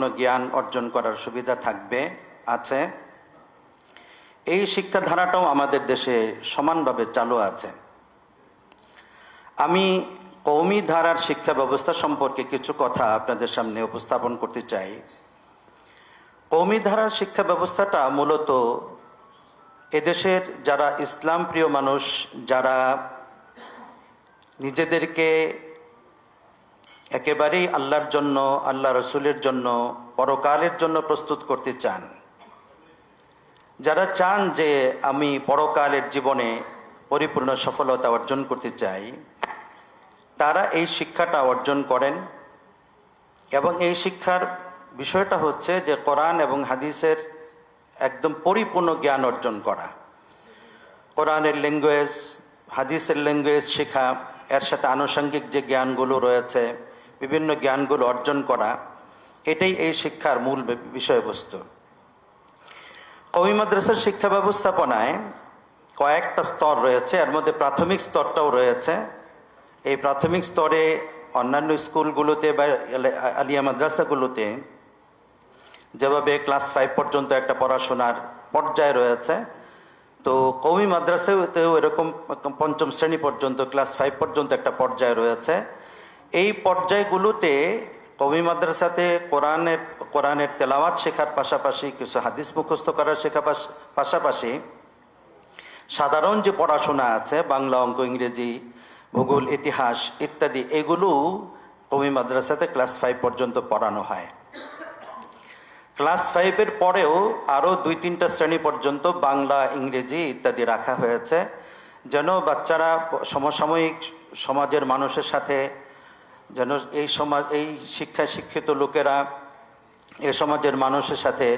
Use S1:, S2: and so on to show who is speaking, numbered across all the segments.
S1: পরিপূর্ণ জ্ঞান অর্জন করার সুবিধা থাকবে, আছে। এই শিক্ষাধারাটাও আমাদের দেশে সমানভাবে চালু আছে। আমি কৌমি ধারার শিক্ষা ব্যবস্থা সম্পর্কে কিছু কথা আপনাদের সামনে উপস্থাপন করতে চাই। কৌমি ধারার শিক্ষা ব্যবস্থাটা মূলত এদেশের যারা ইসলাম প্রিয় মানুষ, যারা নিজেদেরকে একেবারেই আল্লাহর জন্য, আল্লাহ রসুলের জন্য, পরকালের জন্য প্রস্তুত করতে চান। যারা চান যে আমি পরকালের জীবনে পরিপূর্ণ সফলতা অর্জন করতে চাই, তারা এই শিক্ষাটা অর্জন করেন। এবং এই শিক্ষার বিষয়টা হচ্ছে যে কোরআন এবং হাদিসের একদম পরিপূর্ণ জ্ঞান অর্জন করা। কোরআনের ল্যাঙ্গুয়েজ, হাদিসের ল্যাঙ্গুয়েজ শেখা, এর সাথে আনুষঙ্গিক যে জ্ঞানগুলো রয়েছে বিভিন্ন জ্ঞানগুলো অর্জন করা, এটাই এই শিক্ষার মূল বিষয়বস্তু। কবি মাদ্রাসার শিক্ষা ব্যবস্থাপনায় কয়েকটা স্তর রয়েছে, এর মধ্যে প্রাথমিক স্তরটাও রয়েছে। এই প্রাথমিক স্তরে অন্যান্য স্কুলগুলোতে বা আলিয়া মাদ্রাসাগুলোতে যেভাবে ক্লাস ফাইভ পর্যন্ত একটা পড়াশোনার পর্যায় রয়েছে, তো কৌমি মাদ্রাসাতেও এরকম পঞ্চম শ্রেণি পর্যন্ত, ক্লাস ফাইভ পর্যন্ত একটা পর্যায় রয়েছে। এই পর্যায়গুলোতে কবি মাদ্রাসাতে কোরআনের কোরআনের তেলাওয়াত শেখার পাশাপাশি কিছু হাদিস মুখস্থ করার শেখা পাশাপাশি সাধারণ যে পড়াশোনা আছে, বাংলা অঙ্ক, ইংরেজি, ভূগোল, ইতিহাস ইত্যাদি, এগুলো কবি মাদ্রাসাতে ক্লাস ফাইভ পর্যন্ত পড়ানো হয়। ক্লাস ফাইভের পরেও আরও দুই তিনটা শ্রেণি পর্যন্ত বাংলা, ইংরেজি ইত্যাদি রাখা হয়েছে। যেন বাচ্চারা সমসাময়িক সমাজের মানুষের সাথে যেন এই সমাজ, এই শিক্ষায় শিক্ষিত লোকেরা এ সমাজের মানুষের সাথে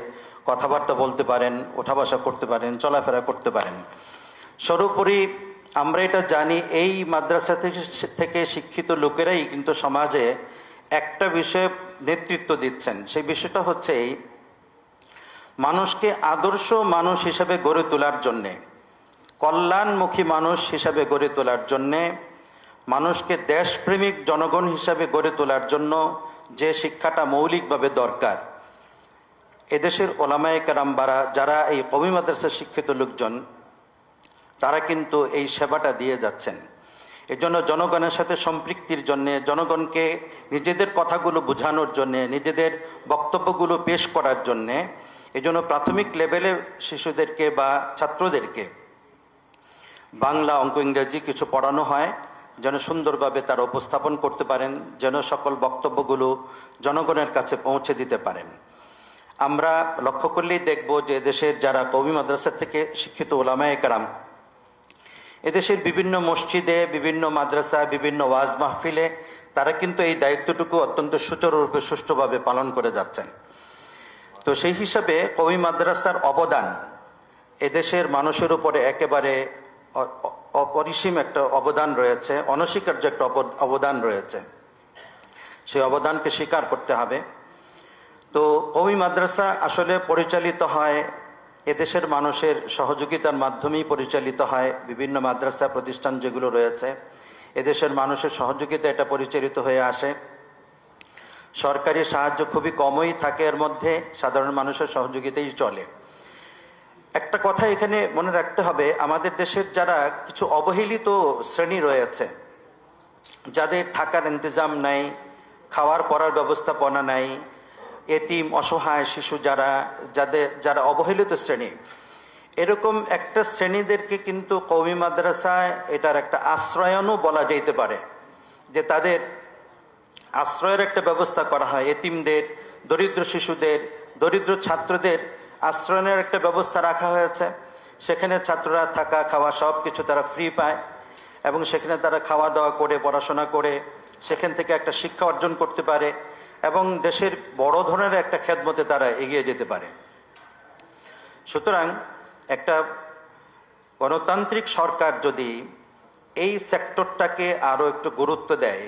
S1: কথাবার্তা বলতে পারেন ওঠা বসা করতে পারেন, চলাফেরা করতে পারেন। সর্বোপরি আমরা এটা জানি, এই মাদ্রাসা থেকে শিক্ষিত লোকেরাই কিন্তু সমাজে একটা বিষয়ে নেতৃত্ব দিচ্ছেন। সেই বিষয়টা হচ্ছে এই, মানুষকে আদর্শ মানুষ হিসেবে গড়ে তোলার জন্যে, কল্যাণমুখী মানুষ হিসাবে গড়ে তোলার জন্যে মানুষকে দেশপ্রেমিক জনগণ হিসাবে গড়ে তোলার জন্য যে শিক্ষাটা মৌলিকভাবে দরকার। এদেশের ওলামায় কারাম্বারা যারা এই কবি মাদ্রাসার শিক্ষিত লোকজন, তারা কিন্তু এই সেবাটা দিয়ে যাচ্ছেন। এজন্য জনগণের সাথে সম্পৃক্তির জন্য, জনগণকে নিজেদের কথাগুলো বোঝানোর জন্য, নিজেদের বক্তব্যগুলো পেশ করার জন্যে, এজন্য প্রাথমিক লেভেলে শিশুদেরকে বা ছাত্রদেরকে বাংলা অঙ্ক ইংরেজি কিছু পড়ানো হয়। যেন সুন্দরভাবে তারা উপস্থাপন করতে পারেন, যেন সকল বক্তব্যগুলো জনগণের কাছে পৌঁছে দিতে পারেন। আমরা লক্ষ্য করলেই দেখব যে দেশের যারা কবি মাদ্রাসা থেকে শিক্ষিত ওলামায় কারাম, এদেশের বিভিন্ন মসজিদে, বিভিন্ন মাদ্রাসা বিভিন্ন ওয়াজ মাহফিলে তারা কিন্তু এই দায়িত্বটুকু অত্যন্ত সুচারুরূপে, সুষ্ঠুভাবে পালন করে যাচ্ছেন। তো সেই হিসাবে কবি মাদ্রাসার অবদান এদেশের মানুষের উপরে একেবারে অপরিসীম একটা অবদান রয়েছে, অনস্বীকার্য একটা অবদান রয়েছে। সেই অবদানকে স্বীকার করতে হবে। তো কবি মাদ্রাসা আসলে পরিচালিত হয়, এদেশের মানুষের সহযোগিতার মাধ্যমেই পরিচালিত হয় বিভিন্ন মাদ্রাসা প্রতিষ্ঠান যেগুলো রয়েছে। এদেশের মানুষের সহযোগিতা এটা পরিচালিত হয়ে আসে। সরকারি সাহায্য খুবই কমই থাকে এর মধ্যে, সাধারণ মানুষের সহযোগিতাই চলে। একটা কথা এখানে মনে রাখতে হবে, আমাদের দেশের যারা কিছু অবহেলিত শ্রেণি রয়েছে, যাদের থাকার ইন্তজাম নাই, খাওয়ার পড়ার ব্যবস্থাপনা নাই, এতিম, অসহায় শিশু যারা, যাদের, যারা অবহেলিত শ্রেণি, এরকম একটা শ্রেণীদেরকে কিন্তু কৌমি মাদ্রাসায় এটার একটা আশ্রয়নও বলা যেতে পারে, যে তাদের আশ্রয়ের একটা ব্যবস্থা করা হয়, এতিমদের, দরিদ্র শিশুদের, দরিদ্র ছাত্রদের আশ্রয়নের একটা ব্যবস্থা রাখা হয়েছে। সেখানে ছাত্ররা থাকা, খাওয়া সব কিছু তারা ফ্রি পায় এবং সেখানে তারা খাওয়া দাওয়া করে, পড়াশোনা করে, সেখান থেকে একটা শিক্ষা অর্জন করতে পারে এবং দেশের বড় ধরনের একটা খেদমতে তারা এগিয়ে যেতে পারে। সুতরাং একটা গণতান্ত্রিক সরকার যদি এই সেক্টরটাকে আরও একটু গুরুত্ব দেয়,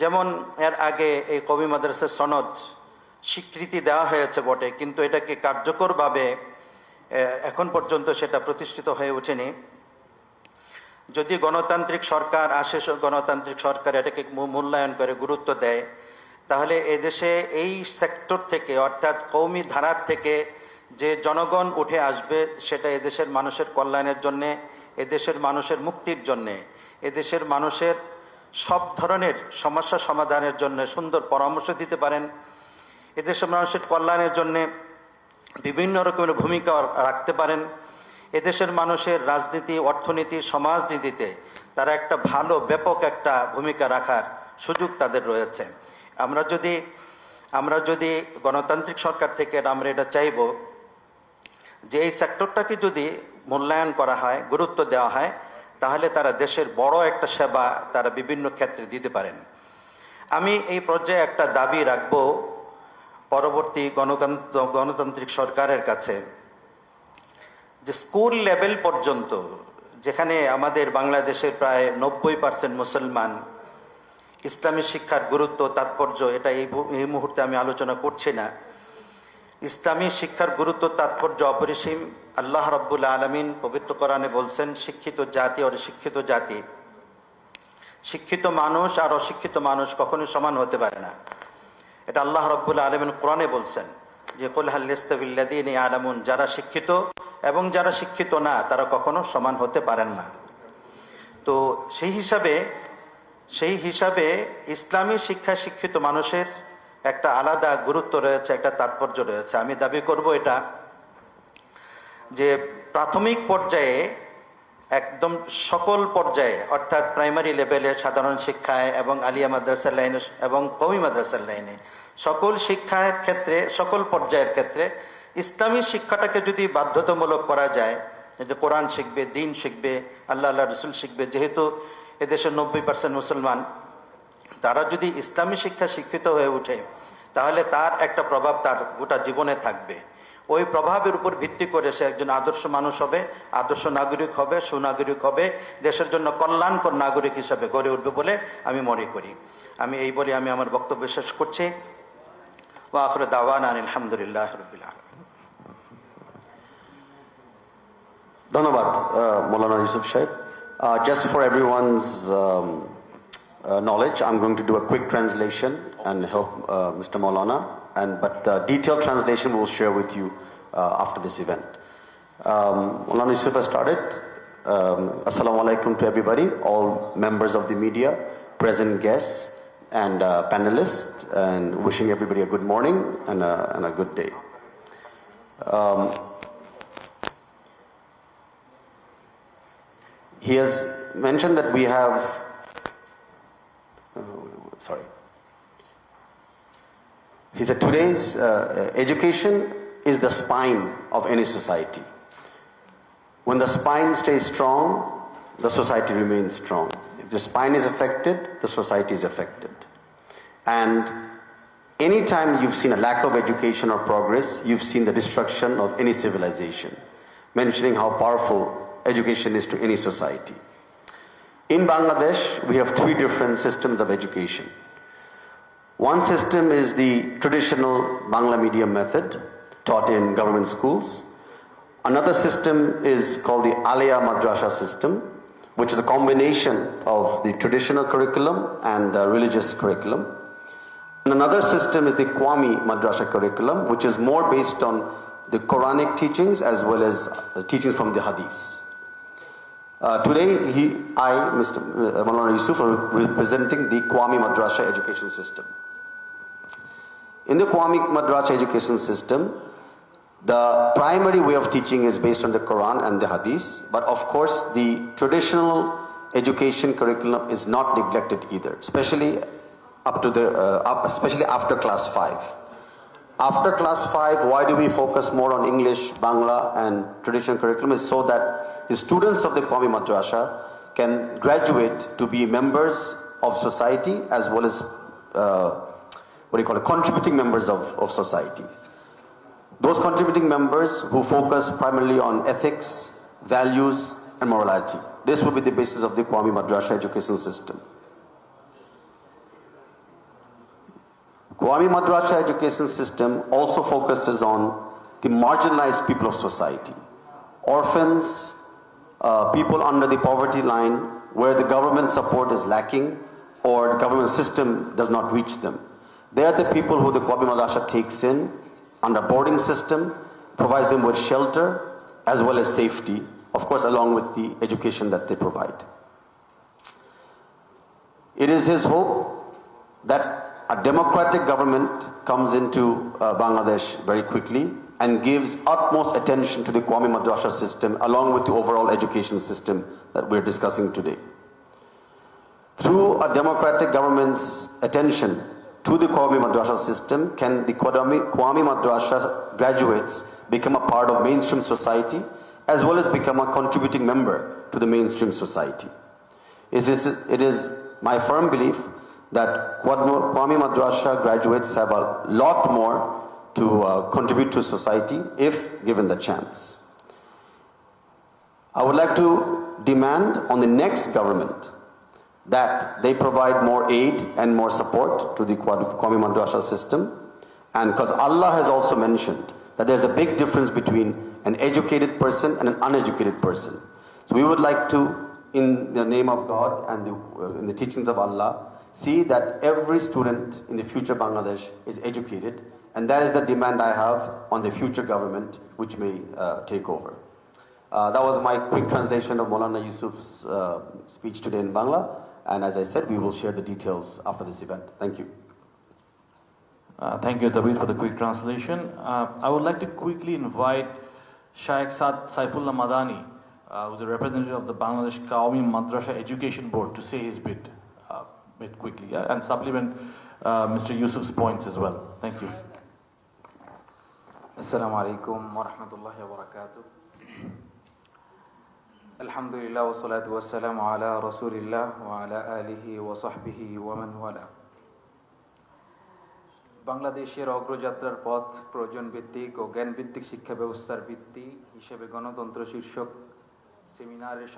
S1: যেমন এর আগে এই কবি মাদ্রাসার সনদ স্বীকৃতি দেওয়া হয়েছে বটে, কিন্তু এটাকে কার্যকরভাবে এখন পর্যন্ত সেটা প্রতিষ্ঠিত হয়ে ওঠেনি। যদি গণতান্ত্রিক সরকার আসে গণতান্ত্রিক সরকার এটাকে মূল্যায়ন করে, গুরুত্ব দেয়, তাহলে এদেশে এই সেক্টর থেকে, অর্থাৎ কৌমি ধারার থেকে যে জনগণ উঠে আসবে, সেটা এদেশের মানুষের কল্যাণের জন্যে এদেশের মানুষের মুক্তির জন্যে এদেশের মানুষের সব ধরনের সমস্যা সমাধানের জন্য সুন্দর পরামর্শ দিতে পারেন। এদেশের মানুষের কল্যাণের জন্যে বিভিন্ন রকমের ভূমিকা রাখতে পারেন। এদেশের মানুষের রাজনীতি, অর্থনীতি, সমাজনীতিতে তারা একটা ভালো, ব্যাপক একটা ভূমিকা রাখার সুযোগ তাদের রয়েছে। আমরা যদি আমরা যদি গণতান্ত্রিক সরকার থেকে আমরা এটা চাইব যে এই সেক্টরটাকে যদি মূল্যায়ন করা হয়, গুরুত্ব দেওয়া হয়, তাহলে তারা দেশের বড় একটা সেবা তারা বিভিন্ন ক্ষেত্রে দিতে পারেন। আমি এই পর্যায়ে একটা দাবি রাখব পরবর্তী গণতন্ত্র, গণতান্ত্রিক সরকারের কাছে, যে স্কুল লেভেল পর্যন্ত, যেখানে আমাদের বাংলাদেশের প্রায় নব্বই পার্সেন্ট মুসলমান ইসলামী শিক্ষার গুরুত্ব, তাৎপর্য, এটা এই মুহূর্তে আমি আলোচনা করছি না। ইসলামী শিক্ষার গুরুত্ব, তাৎপর্য অপরিসীম। আল্লাহ রব্বুল আলমিন পবিত্র কোরআনে বলছেন, শিক্ষিত জাতি আর শিক্ষিত জাতি। শিক্ষিত মানুষ আর অশিক্ষিত মানুষ কখনোই সমান হতে পারে না। এটা আল্লাহ রব্বুল আলমিন কোরআনে বলছেন যে কুলহাল্লিস্তাবিল্লাদিন আলামুন যারা শিক্ষিত এবং যারা শিক্ষিত না, তারা কখনো সমান হতে পারেন না। তো সেই হিসাবে সেই হিসাবে ইসলামী শিক্ষা শিক্ষিত মানুষের একটা আলাদা গুরুত্ব রয়েছে, একটা তাৎপর্য রয়েছে। আমি দাবি করব এটা যে, প্রাথমিক পর্যায়ে একদম সকল পর্যায়ে, অর্থাৎ প্রাইমারি লেভেলে সাধারণ শিক্ষায় এবং আলিয়া মাদ্রাসার লাইনে এবং কমি মাদ্রাসার লাইনে, সকল শিক্ষার ক্ষেত্রে, সকল পর্যায়ের ক্ষেত্রে ইসলামী শিক্ষাটাকে যদি বাধ্যতামূলক করা যায় যে কোরআন শিখবে, দিন শিখবে, আল্লাহ আল্লাহ রসুল শিখবে, যেহেতু এদেশের নব্বই পার্সেন্ট মুসলমান, তারা যদি ইসলামী শিক্ষা শিক্ষিত হয়ে ওঠে, তাহলে তার একটা প্রভাব তার গোটা জীবনে থাকবে। ওই প্রভাবের উপর ভিত্তি করে সে একজন আদর্শ মানুষ হবে আদর্শ নাগরিক হবে সুনাগরিক হবে দেশের জন্য কল্যাণকর নাগরিক হিসাবে গড়ে উঠবে বলে আমি মনে করি। আমি এই বলে আমি আমার বক্তব্য শেষ করছি। ও আখরে দাওয়ান আলহামদুলিল্লাহ
S2: ধন্যবাদ Maulana Yusuf Sahib. Just for everyone's um, uh, knowledge, I'm going to do a quick translation and help uh, Mr. Maulana. And but the detailed translation we'll share with you uh, after this event. Um, Maulana Yusuf has started. Um, Assalamu alaikum to everybody, all members of the media, present guests, and uh, panelists, and wishing everybody a good morning and a, and a good day. Um, he has mentioned that we have, sorry. He said today's uh, education is the spine of any society. When the spine stays strong, the society remains strong. If the spine is affected, the society is affected. And anytime you've seen a lack of education or progress, you've seen the destruction of any civilization, mentioning how powerful education is to any society. In Bangladesh, we have three different systems of education. One system is the traditional Bangla medium method taught in government schools. Another system is called the Alaya Madrasa system, which is a combination of the traditional curriculum and religious curriculum. And another system is the Kwami Madrasa curriculum, which is more based on the Quranic teachings as well as teachings from the Hadith. Uh, today, he, I, Mr. Malana Yusuf, are representing the Kwami Madrasa education system. In the Kwami Madrasa education system, the primary way of teaching is based on the Quran and the Hadith, but of course, the traditional education curriculum is not neglected either, especially up to the, uh, up, especially after class five. After class five, why do we focus more on English, Bangla, and traditional curriculum? Is so that the students of the Kwami Madrasa can graduate to be members of society as well as uh, what do you call it, contributing members of, of society. Those contributing members who focus primarily on ethics, values, and morality. This will be the basis of the Kwami Madrasa education system. Kwami Madrasa education system also focuses on the marginalized people of society, orphans, uh, people under the poverty line where the government support is lacking or the government system does not reach them. They are the people who the Kwabi Madrasa takes in under boarding system, provides them with shelter as well as safety, of course, along with the education that they provide. It is his hope that a democratic government comes into uh, Bangladesh very quickly and gives utmost attention to the Kwame Madrasa system along with the overall education system that we're discussing today. Through a democratic government's attention to the Kwame Madrasa system, can the Kwame, Kwame Madrasa graduates become a part of mainstream society as well as become a contributing member to the mainstream society? It is, it is my firm belief that Kwame Madrasa graduates have a lot more to uh, contribute to society if given the chance. I would like to demand on the next government that they provide more aid and more support to the Kwame Madrasa system. And because Allah has also mentioned that there's a big difference between an educated person and an uneducated person. So we would like to, in the name of God and the, uh, in the teachings of Allah, see that every student in the future Bangladesh is educated. And that is the demand I have on the future government which may uh, take over. Uh, that was my quick translation of Molana Yusuf's uh, speech today in Bangla. And as I said, we will share the details after this event. Thank you.
S3: Uh, thank you, David, for the quick translation. Uh, I would like to quickly invite Shaikh Saad Saifullah Madani, uh, who's a representative of the Bangladesh Qaumi Madrasa Education Board, to say his bit, bit quickly and supplement uh, Mr. Yusuf's points as well. Thank you.
S4: Assalamu alaikum wa rahmatullahi wa barakatuh. Alhamdulillah wa ala rasulillah wa ala alihi wa sahbihi wa man wala. বাংলাদেশের অগ্রযাত্রার পথ প্রয়োজন ভিত্তিক ও জ্ঞান ভিত্তিক শিক্ষা ব্যবস্থার ভিত্তি হিসেবে গণতন্ত্র শীর্ষক সেমিনারের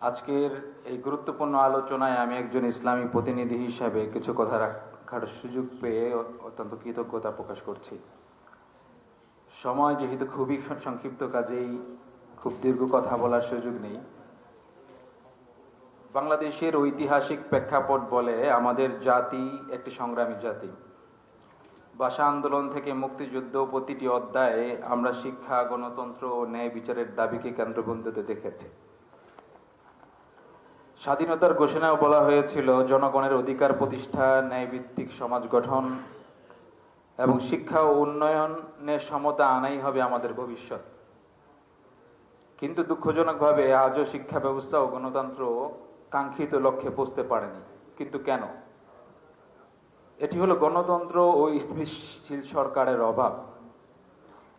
S4: আজকের এই গুরুত্বপূর্ণ আলোচনায় আমি একজন ইসলামী প্রতিনিধি হিসাবে কিছু কথা রাখার সুযোগ পেয়ে অত্যন্ত কৃতজ্ঞতা প্রকাশ করছি। সময় যেহেতু খুবই সংক্ষিপ্ত কাজেই খুব দীর্ঘ কথা বলার সুযোগ নেই। বাংলাদেশের ঐতিহাসিক প্রেক্ষাপট বলে আমাদের জাতি একটি সংগ্রামী জাতি। ভাষা আন্দোলন থেকে মুক্তিযুদ্ধ প্রতিটি অধ্যায়ে আমরা শিক্ষা, গণতন্ত্র ও ন্যায় বিচারের দাবিকে কেন্দ্রবিন্দুতে দেখেছি। স্বাধীনতার ঘোষণাও বলা হয়েছিল, জনগণের অধিকার প্রতিষ্ঠা, ন্যায়ভিত্তিক সমাজ গঠন এবং শিক্ষা ও উন্নয়নের সমতা আনাই হবে আমাদের ভবিষ্যৎ। কিন্তু দুঃখজনকভাবে আজও শিক্ষা ব্যবস্থা ও গণতন্ত্র কাঙ্ক্ষিত লক্ষ্যে পৌঁছতে পারেনি। কিন্তু কেন? এটি হলো গণতন্ত্র ও স্থিতিশীল সরকারের অভাব।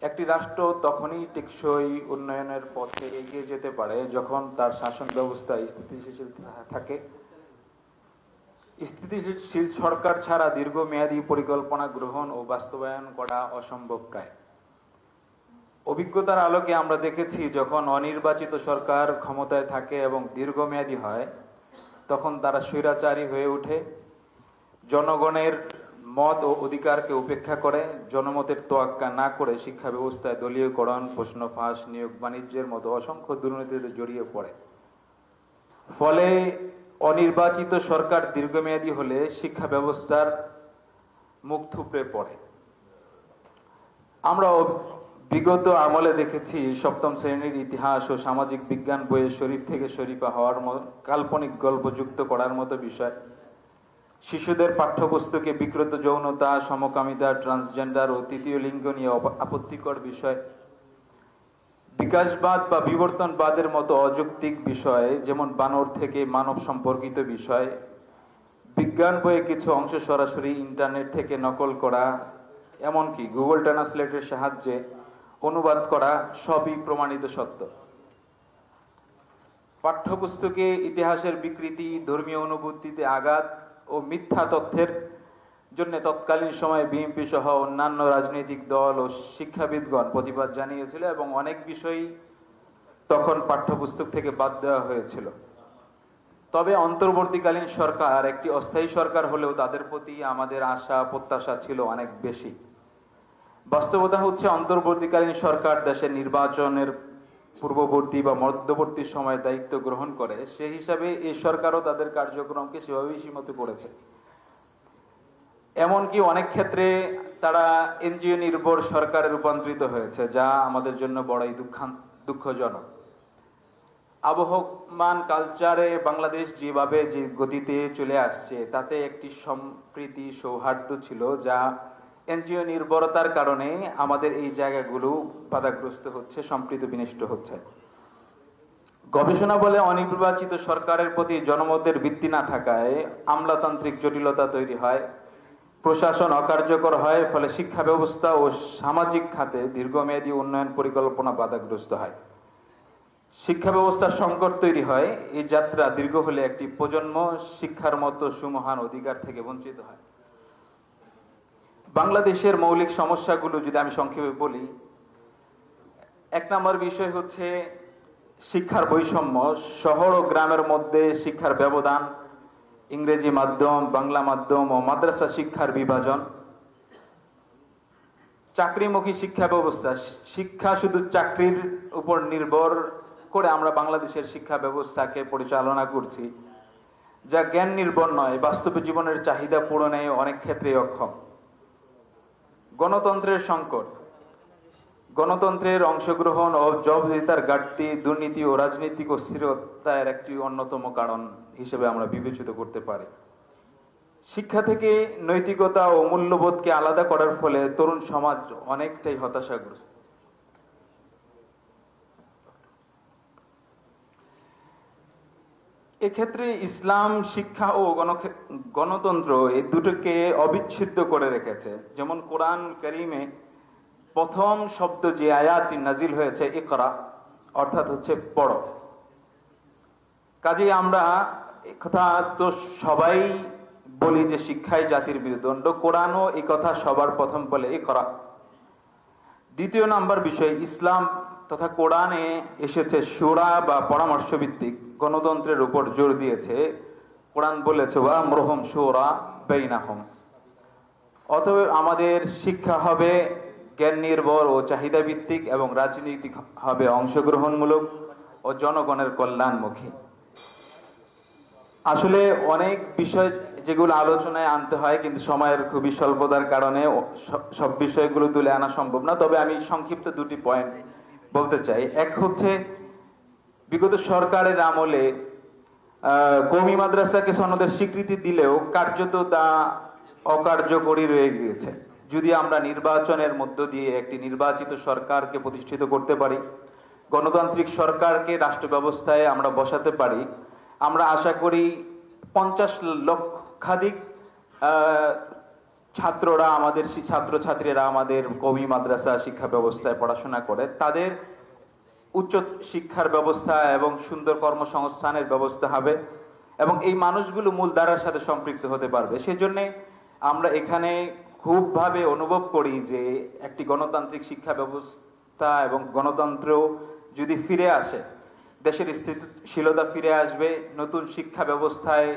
S4: একটি রাষ্ট্র তখনই টেকসই উন্নয়নের পথে এগিয়ে যেতে পারে যখন তার শাসন ব্যবস্থা স্থিতিশীল থাকে। স্থিতিশীল সরকার ছাড়া দীর্ঘমেয়াদী পরিকল্পনা গ্রহণ ও বাস্তবায়ন করা অসম্ভব প্রায়। অভিজ্ঞতার আলোকে আমরা দেখেছি, যখন অনির্বাচিত সরকার ক্ষমতায় থাকে এবং দীর্ঘমেয়াদী হয়, তখন তারা স্বৈরাচারী হয়ে ওঠে। জনগণের মত ও অধিকারকে উপেক্ষা করে, জনমতের তোয়াক্কা না করে শিক্ষা ব্যবস্থায় দলীয়করণ, প্রশ্ন ফাঁস, নিয়োগ বাণিজ্যের মতো অসংখ্য দুর্নীতিতে জড়িয়ে পড়ে। ফলে অনির্বাচিত সরকার দীর্ঘমেয়াদী হলে শিক্ষা ব্যবস্থার মুখ থুপড়ে পড়ে। আমরা বিগত আমলে দেখেছি, সপ্তম শ্রেণির ইতিহাস ও সামাজিক বিজ্ঞান বইয়ে শরীফ থেকে শরীফা হওয়ার মতো কাল্পনিক গল্প যুক্ত করার মতো বিষয়। শিশুদের পাঠ্যপুস্তকে বিকৃত যৌনতা, সমকামিতা ট্রান্সজেন্ডার ও তৃতীয় লিঙ্গ নিয়ে আপত্তিকর বিষয়। বিকাশবাদ বা বিবর্তনবাদের মতো অযৌক্তিক বিষয়, যেমন বানর থেকে মানব সম্পর্কিত বিষয়, বিজ্ঞান বইয়ে কিছু অংশ সরাসরি ইন্টারনেট থেকে নকল করা, এমনকি গুগল ট্রান্সলেটের সাহায্যে অনুবাদ করা সবই প্রমাণিত সত্য। পাঠ্যপুস্তকে ইতিহাসের বিকৃতি, ধর্মীয় অনুভূতিতে আঘাত ও মিথ্যা তথ্যের জন্য তৎকালীন সময়ে বিএনপি সহ অন্যান্য রাজনৈতিক দল ও শিক্ষাবিদগণ প্রতিবাদ জানিয়েছিল এবং অনেক বিষয়ই তখন পাঠ্যপুস্তক থেকে বাদ দেওয়া হয়েছিল। তবে অন্তর্বর্তীকালীন সরকার একটি অস্থায়ী সরকার হলেও তাদের প্রতি আমাদের আশা, প্রত্যাশা ছিল অনেক বেশি। বাস্তবতা হচ্ছে অন্তর্বর্তীকালীন সরকার দেশের নির্বাচনের পূর্ববর্তী বা মধ্যবর্তী সময়ে দায়িত্ব গ্রহণ করে সেই হিসাবে এই সরকারও তাদের কার্যক্রমকে সেভাবেই সীমিত করেছে। এমনকি অনেক ক্ষেত্রে তারা এনজিও নির্ভর সরকারে রূপান্তরিত হয়েছে, যা আমাদের জন্য বড়ই দুঃখান, দুঃখজনক। আবহমান কালচারে বাংলাদেশ যেভাবে যে গতিতে চলে আসছে, তাতে একটি সম্প্রীতি সৌহার্দ্য ছিল, যা এনজিও নির্ভরতার কারণে আমাদের এই জায়গাগুলো বাধাগ্রস্ত হচ্ছে, সম্প্রীতি বিনষ্ট হচ্ছে। গবেষণা বলে অনির্বাচিত সরকারের প্রতি জনমতের ভিত্তি না থাকায় আমলাতান্ত্রিক জটিলতা তৈরি হয়, প্রশাসন অকার্যকর হয়, ফলে শিক্ষা ব্যবস্থা ও সামাজিক খাতে দীর্ঘমেয়াদী উন্নয়ন পরিকল্পনা বাধাগ্রস্ত হয়। শিক্ষা ব্যবস্থার সংকট তৈরি হয়, এই যাত্রা দীর্ঘ হলে একটি প্রজন্ম শিক্ষার মতো সুমহান অধিকার থেকে বঞ্চিত হয়। বাংলাদেশের মৌলিক সমস্যাগুলো যদি আমি সংক্ষেপে বলি, এক নম্বর বিষয় হচ্ছে শিক্ষার বৈষম্য। শহর ও গ্রামের মধ্যে শিক্ষার ব্যবধান, ইংরেজি মাধ্যম, বাংলা মাধ্যম ও মাদ্রাসা শিক্ষার বিভাজন। চাকরিমুখী শিক্ষা ব্যবস্থা, শিক্ষা শুধু চাকরির উপর নির্ভর করে আমরা বাংলাদেশের শিক্ষা ব্যবস্থাকে পরিচালনা করছি, যা জ্ঞান নির্ভর নয়, বাস্তব জীবনের চাহিদা পূরণে অনেক ক্ষেত্রে অক্ষম। গণতন্ত্রের সংকট। গণতন্ত্রের অংশগ্রহণ ও জবাবদিহিতার ঘাটতি, দুর্নীতি ও রাজনৈতিক অস্থিরতার একটি অন্যতম কারণ হিসেবে আমরা বিবেচিত করতে পারি। শিক্ষা থেকে নৈতিকতা ও মূল্যবোধকে আলাদা করার ফলে তরুণ সমাজ অনেকটাই হতাশাগ্রস্ত। এক্ষেত্রে ইসলাম, শিক্ষা ও গণতন্ত্র এই দুটোকে অবিচ্ছেদ্য করে রেখেছে। যেমন কোরআন করিমে প্রথম শব্দ যে আয়াতটি নাজিল হয়েছে, ইকরা, অর্থাৎ হচ্ছে পড়। কাজে আমরা কথা তো সবাই বলি যে শিক্ষাই জাতির মেরুদণ্ড কোরআনও এই কথা সবার প্রথম বলে এ করা দ্বিতীয় নাম্বার বিষয়, ইসলাম তথা কোরআনে এসেছে সুরা বা পরামর্শ ভিত্তিক গণতন্ত্রের উপর জোর দিয়েছে। কোরআন বলেছে, ওয়া সুরা বেইনাহম। অতএব আমাদের শিক্ষা হবে জ্ঞান নির্ভর ও চাহিদা ভিত্তিক এবং রাজনৈতিক হবে অংশগ্রহণমূলক ও জনগণের কল্যাণমুখী। আসলে অনেক বিষয় যেগুলো আলোচনায় আনতে হয়, কিন্তু সময়ের খুবই স্বল্পতার কারণে সব বিষয়গুলো তুলে আনা সম্ভব না। তবে আমি সংক্ষিপ্ত দুটি পয়েন্ট বলতে চাই। এক হচ্ছে বিগত সরকারের আমলে কওমি মাদ্রাসাকে সনদের স্বীকৃতি দিলেও কার্যত তা অকার্যকরী রয়ে গিয়েছে। যদি আমরা নির্বাচনের মধ্য দিয়ে একটি নির্বাচিত সরকারকে প্রতিষ্ঠিত করতে পারি, গণতান্ত্রিক সরকারকে রাষ্ট্র ব্যবস্থায় আমরা বসাতে পারি, আমরা আশা করি পঞ্চাশ লক্ষাধিক ছাত্ররা আমাদের, ছাত্রছাত্রীরা আমাদের কবি মাদ্রাসা শিক্ষা ব্যবস্থায় পড়াশোনা করে, তাদের উচ্চ শিক্ষার ব্যবস্থা এবং সুন্দর কর্মসংস্থানের ব্যবস্থা হবে এবং এই মানুষগুলো মূলধারার সাথে সম্পৃক্ত হতে পারবে। সেজন্য আমরা এখানে খুবভাবে অনুভব করি যে একটি গণতান্ত্রিক শিক্ষা ব্যবস্থা এবং গণতন্ত্র যদি ফিরে আসে, দেশের স্থিতিশীলতা ফিরে আসবে, নতুন শিক্ষা ব্যবস্থায়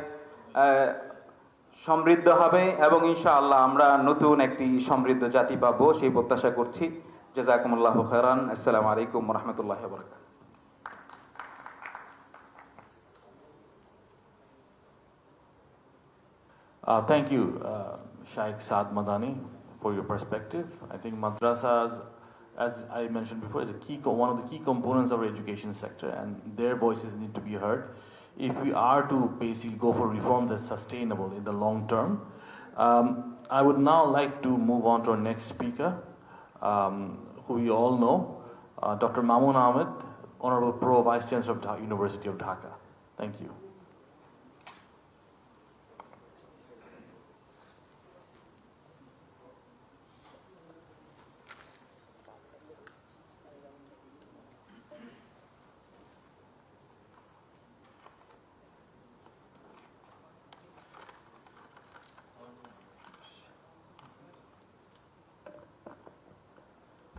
S4: সমৃদ্ধ হবে এবং ইনশাআল্লাহ আমরা নতুন একটি সমৃদ্ধ জাতি পাবো, সেই প্রত্যাশা করছি। জাজাকুমুল্লাহ খারান আসসালামু আলাইকুম রহমতুল্লাহ বরকাত
S3: Uh, thank you, uh, Shaikh Saad Madani, for your perspective. I think madrasas, as I mentioned before, is a key co- one of the key components of our education sector, and their voices need to be heard. If we are to basically go for reform that's sustainable in the long term, um, I would now like to move on to our next speaker, um, who we all know, uh, Dr. Mamun Ahmed, Honorable Pro Vice Chancellor of Dhaka, University of Dhaka. Thank you.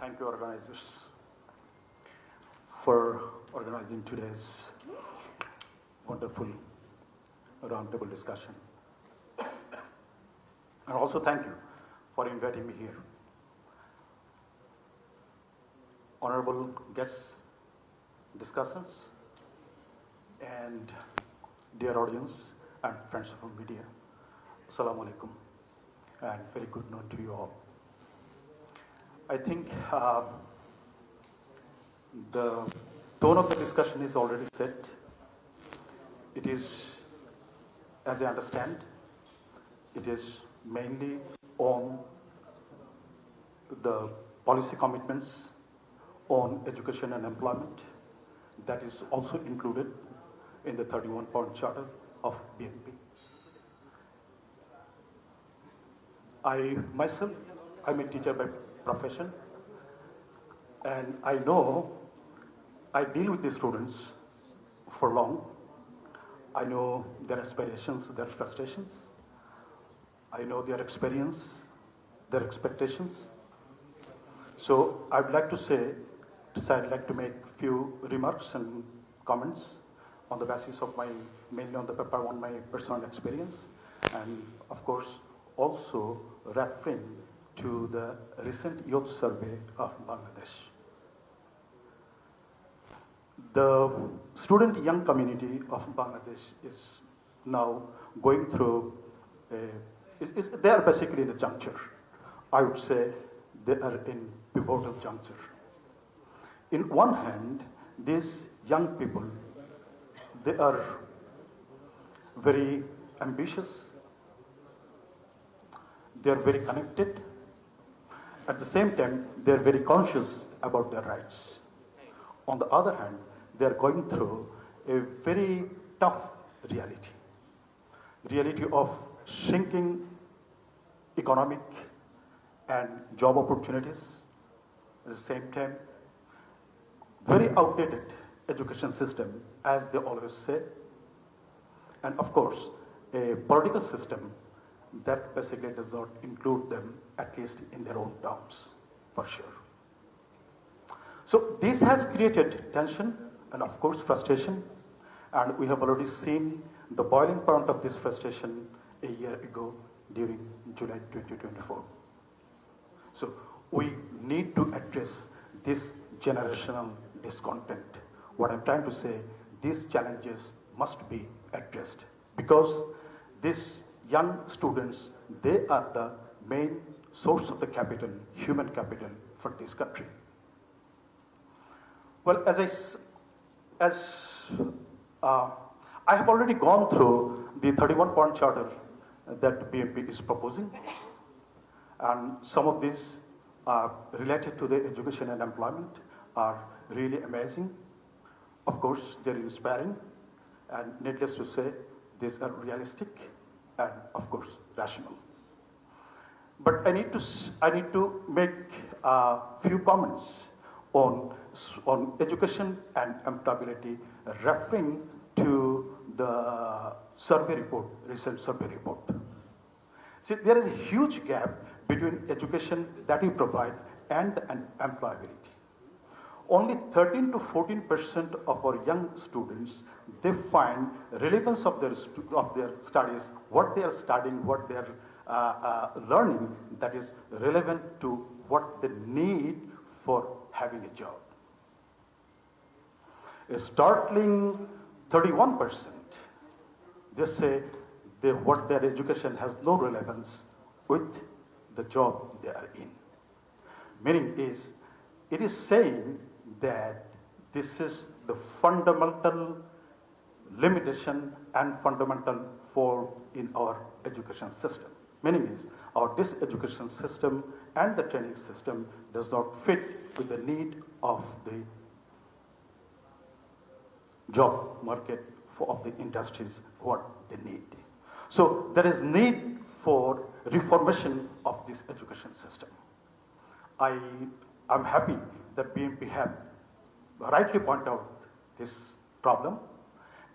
S5: Thank you, organizers, for organizing today's wonderful roundtable discussion. And also thank you for inviting me here. Honorable guests, discussants, and dear audience and friends of media, Assalamu alaikum. and very good noon to you all. I think uh, the tone of the discussion is already set. It is, as I understand, it is mainly on the policy commitments on education and employment that is also included in the 31 point charter of BNP. I myself, I'm a teacher by profession, and I know I deal with the students for long. I know their aspirations, their frustrations. I know their experience, their expectations. So I'd like to say, I'd like to make few remarks and comments on the basis of my, mainly on the paper on my personal experience, and of course also referring to the recent youth survey of Bangladesh. The student young community of Bangladesh is now going through a, is, is, they are basically in a juncture. I would say they are in pivotal juncture. In one hand, these young people, they are very ambitious, they are very connected. At the same time, they are very conscious about their rights. On the other hand, they are going through a very tough reality. Reality of shrinking economic and job opportunities. At the same time, very outdated education system, as they always say. And of course, a political system that basically does not include them, at least in their own terms, for sure. So this has created tension and of course frustration, and we have already seen the boiling point of this frustration a year ago during July 2024. So we need to address this generational discontent. What I'm trying to say, these challenges must be addressed because these young students, they are the main source of the capital, human capital for this country. Well, as I, as uh, I have already gone through the 31 point charter that BMP is proposing, and some of these are related to the education and employment are really amazing. Of course, they're inspiring, and needless to say, these are realistic and, of course, rational. But I need to, I need to make a few comments on, on education and employability, referring to the survey report, recent survey report. See, there is a huge gap between education that we provide and, and employability. Only 13 to 14 percent of our young students they find relevance of their of their studies, what they are studying, what they are uh, uh, learning, that is relevant to what they need for having a job. A startling 31 percent they say they, what their education has no relevance with the job they are in. Meaning is, it is saying that this is the fundamental limitation and fundamental flaw in our education system. Meaning is, our this education system and the training system does not fit with the need of the job market for, of the industries what they need. So there is need for reformation of this education system. I am happy that BMP have rightly pointed out this problem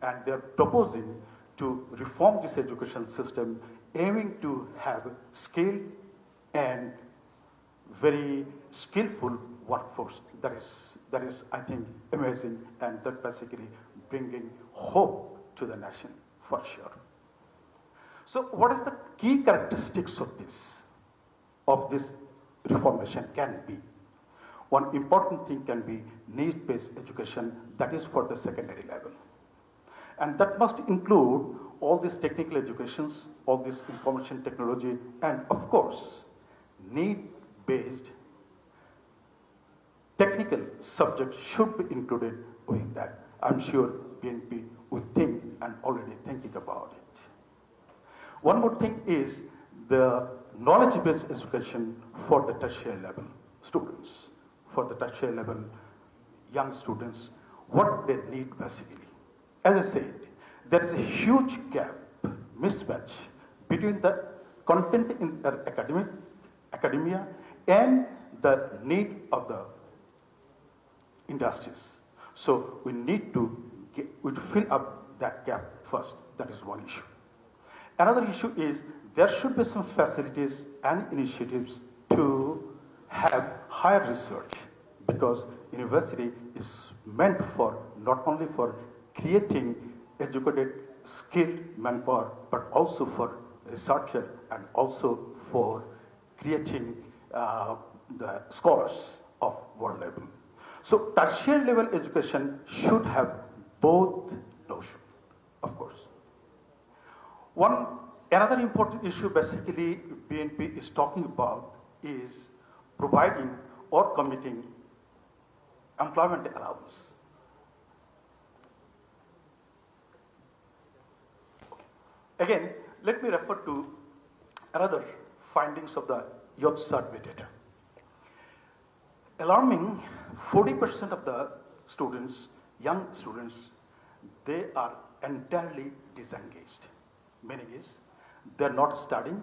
S5: and they are proposing to reform this education system aiming to have skilled and very skillful workforce. That is, that is, I think, amazing, and that basically bringing hope to the nation for sure. So, what is the key characteristics of this, of this reformation can be? One important thing can be need-based education that is for the secondary level. And that must include all these technical educations, all this information technology, and of course, need-based technical subjects should be included with that. I'm sure BNP will think and already thinking about it. One more thing is the knowledge-based education for the tertiary level students, for the tertiary level young students, what they need basically. As I said, there is a huge gap, mismatch between the content in their academic, academia and the need of the industries. So we need to get, we fill up that gap first. That is one issue. Another issue is there should be some facilities and initiatives to have higher research because university is meant for not only for creating educated skilled manpower but also for researcher and also for creating uh, the scholars of world level. So tertiary level education should have both notion, of course. One another important issue basically BNP is talking about is providing or committing employment allowance. Again, let me refer to another findings of the youth survey data. Alarming 40% of the students, young students, they are entirely disengaged. Meaning is, they're not studying,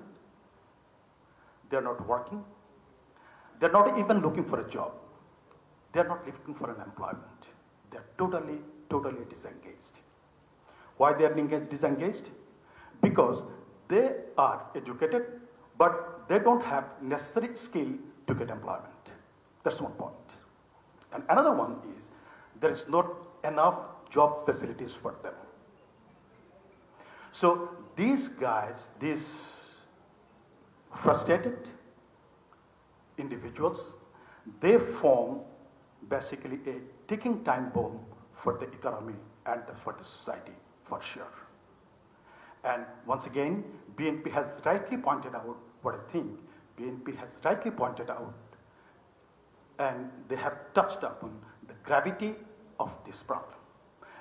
S5: they're not working, they're not even looking for a job, they're not looking for an employment. They're totally, totally disengaged. Why they are disengaged? Because they are educated, but they don't have necessary skill to get employment. That's one point. And another one is there is not enough job facilities for them. So these guys, these frustrated individuals, they form basically a ticking time bomb for the economy and the- for the society, for sure. And once again, BNP has rightly pointed out what I think BNP has rightly pointed out, and they have touched upon the gravity of this problem.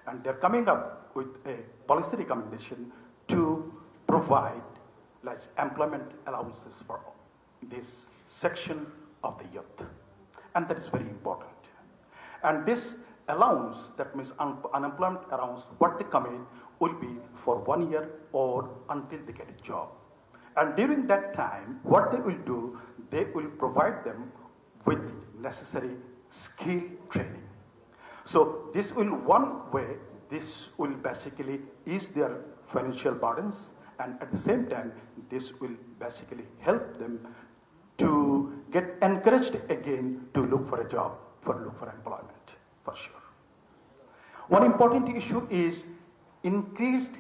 S5: And they're coming up with a policy recommendation to provide like employment allowances for this section of the youth. And that is very important. And this allowance, that means un- unemployment allowance, what they come in will be for one year or until they get a job. And during that time, what they will do, they will provide them with necessary skill training. So this will one way, this will basically ease their financial burdens and at the same time, this will basically help them to get encouraged again to look for a job, for look for employment, for sure. One important issue is increased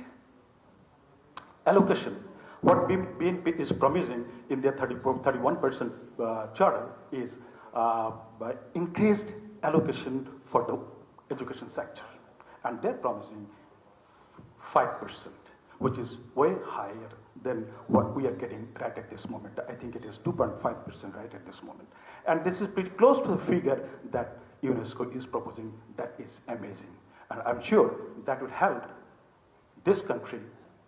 S5: allocation. What BNP is promising in their 30, 31% uh, charter is uh, increased allocation for the education sector. And they're promising 5%, which is way higher than what we are getting right at this moment. I think it is 2.5% right at this moment. And this is pretty close to the figure that UNESCO is proposing. That is amazing. And I'm sure that will help this country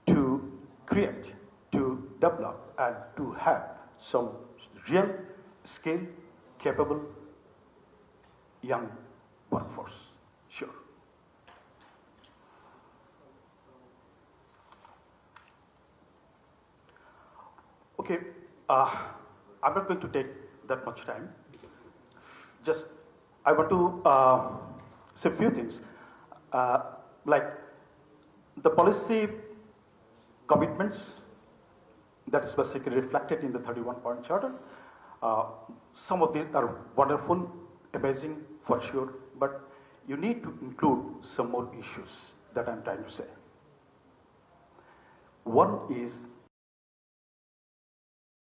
S5: to create, to develop, and to have some real skilled, capable young workforce. Sure. Okay, uh, I'm not going to take that much time. Just, I want to uh, say a few things. Uh, like the policy commitments that is basically reflected in the 31 point charter. Uh, some of these are wonderful, amazing for sure, but you need to include some more issues that I'm trying to say. One is